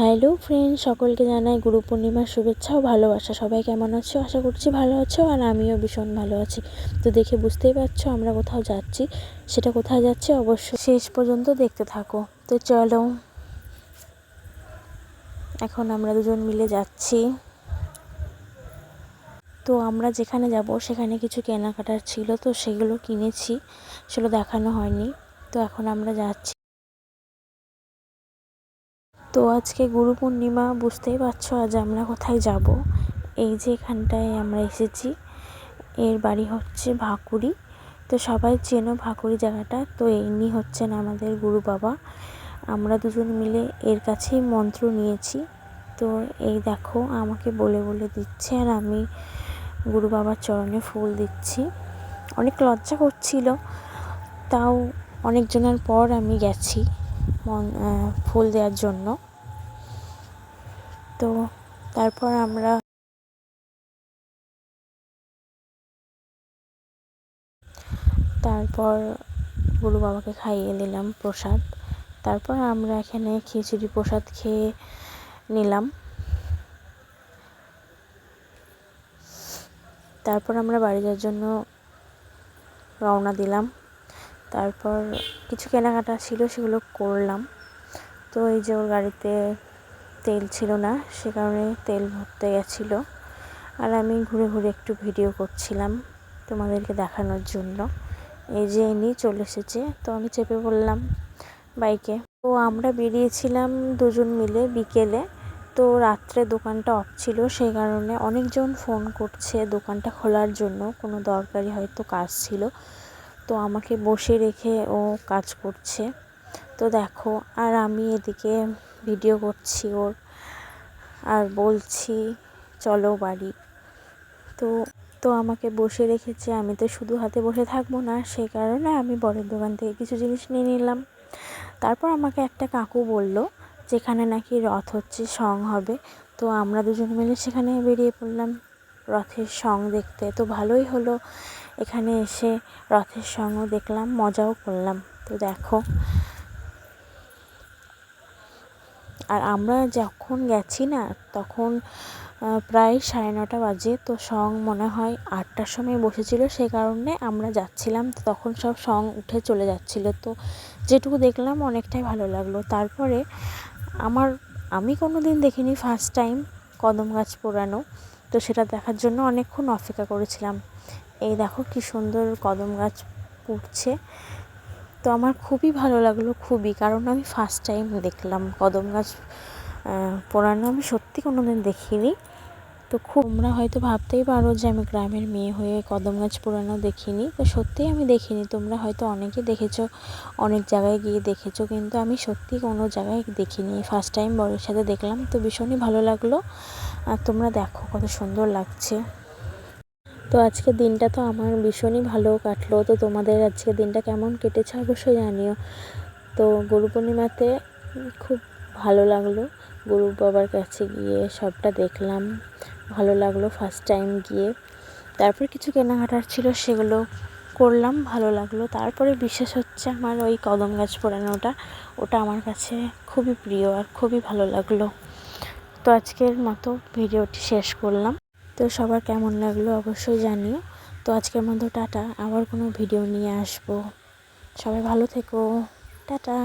Hello friend সকলকে জানাই গুরু পূর্ণিমার শুভেচ্ছা ও ভালোবাসা। সবাই কেমন আছো? আশা করছি ভালো আছো আর আমিও ভীষণ ভালো আছি। তো দেখে বুঝতেই পারছ আমরা কোথাও যাচ্ছি। সেটা কোথায় যাচ্ছে অবশ্যই শেষ পর্যন্ত দেখতে থাকো। তো চলো, এখন আমরা দুজন মিলে যাচ্ছি। তো আমরা যেখানে যাব সেখানে কিছু কেনাকাটার ছিল, তো সেগুলো কিনেছি। সেগুলো দেখানো হয়নি। তো এখন আমরা যাচ্ছি তো আজকে গুরু পূর্ণিমা, বুঝতেই পারছ আজ আমরা কোথায় যাব? এই যে এখানটায় আমরা এসেছি। এর বাড়ি হচ্ছে ভাকুরি। তো সবাই চেনো ভাকুরি জায়গাটা। তো ইনি হচ্ছেন আমাদের গুরু বাবা। আমরা দুজন মিলে এর কাছেই মন্ত্র নিয়েছি। তো এই দেখো, আমাকে বলে বলে দিচ্ছে আর আমি গুরু বাবার চরণে ফুল দিচ্ছি। অনেক লজ্জা করছিল। তাও অনেকজনের পর আমি গেছি ফুল দেওয়ার জন্য। তো তারপর আমরা তারপর গুরু বাবাকে খাইয়ে দিলাম প্রসাদ। তারপর আমরা এখানে খিচুড়ি প্রসাদ খেয়ে নিলাম। তারপর আমরা বাড়ি যাওয়ার জন্য রওনা দিলাম। তারপর কিছু কেনাকাটা ছিল সেগুলো করলাম। তো এই যে ওর গাড়িতে তেল ছিল না, সে কারণে তেল ভরতে গেছিল। আর আমি ঘুরে ঘুরে একটু ভিডিও করছিলাম তোমাদেরকে দেখানোর জন্য। এই যে ইনি চলে এসেছে, তো আমি চেপে পড়লাম বাইকে। তো আমরা বেরিয়েছিলাম দুজন মিলে বিকেলে। তো রাত্রে দোকানটা অফ ছিল, সেই কারণে অনেকজন ফোন করছে দোকানটা খোলার জন্য, কোনো দরকারি হয়তো কাজ ছিল। তো আমাকে বসে রেখে ও কাজ করছে। তো দেখো, আর আমি এদিকে ভিডিও করছি ওর। আর বলছি, চলো বাড়ি। তো তো আমাকে বসে রেখেছে। আমি তো শুধু হাতে বসে থাকব না, সে কারণে আমি বরের দোকান থেকে কিছু জিনিস নিয়ে নিলাম। তারপর আমাকে একটা কাকু বলল, যেখানে নাকি রথ হচ্ছে, সং হবে। তো আমরা দুজন মিলে সেখানে বেরিয়ে পড়লাম। রথের সং দেখতে তো ভালোই হলো। এখানে এসে রথের সঙ্গও দেখলাম, মজাও করলাম। তো দেখো আর আমরা যখন গেছি না, তখন প্রায় সাড়ে নটা বাজে। তো সং মনে হয় আটটার সময় বসেছিল, সে কারণে আমরা যাচ্ছিলাম। তো তখন সব সং উঠে চলে যাচ্ছিল। তো যেটুকু দেখলাম অনেকটাই ভালো লাগল। তারপরে আমার, আমি কোনো দিন দেখিনি ফার্স্ট টাইম কদম গাছ পোড়ানো। তো সেটা দেখার জন্য অনেকক্ষণ অপেক্ষা করেছিলাম। এই দেখো কি সুন্দর কদম গাছ পুড়ছে। তো আমার খুবই ভালো লাগল, খুবই। কারণ আমি ফার্স্ট টাইম দেখলাম কদম গাছ পোড়ানো। আমি সত্যি কোনো দিন দেখিনি। তো খুব তোমরা হয়তো ভাবতেই পারো যে আমি গ্রামের মেয়ে হয়ে কদম গাছ পোড়ানো দেখিনি। তো সত্যিই আমি দেখিনি। তোমরা হয়তো অনেকে দেখেছ, অনেক জায়গায় গিয়ে দেখেছ, কিন্তু আমি সত্যি কোনো জায়গায় দেখিনি। ফার্স্ট টাইম বড়ের সাথে দেখলাম, তো ভীষণই ভালো লাগল। আর তোমরা দেখো কত সুন্দর লাগছে। তো আজকের দিনটা তো আমার ভীষণই ভালো কাটলো। তো তোমাদের আজকে দিনটা কেমন কেটেছে অবশ্যই জানিও। তো গুরু পূর্ণিমাতে খুব ভালো লাগল। গুরু বাবার কাছে গিয়ে সবটা দেখলাম। ভালো লাগল ফার্স্ট টাইম গিয়ে। তারপর কিছু কেনাকাটার ছিল সেগুলো করলাম, ভালো লাগল। তারপরে বিশেষ হচ্ছে আমার ওই কদম গাছ পোড়ানোটা, ওটা আমার কাছে খুবই প্রিয় আর খুবই ভালো লাগল। তো আজকের মতো ভিডিওটি শেষ করলাম। তো সবার কেমন লাগল অবশ্যই জানিও। তো আজকের মতো টাটা, আবার কোনো ভিডিও নিয়ে আসব। সবাই ভালো থেকো। টাটা।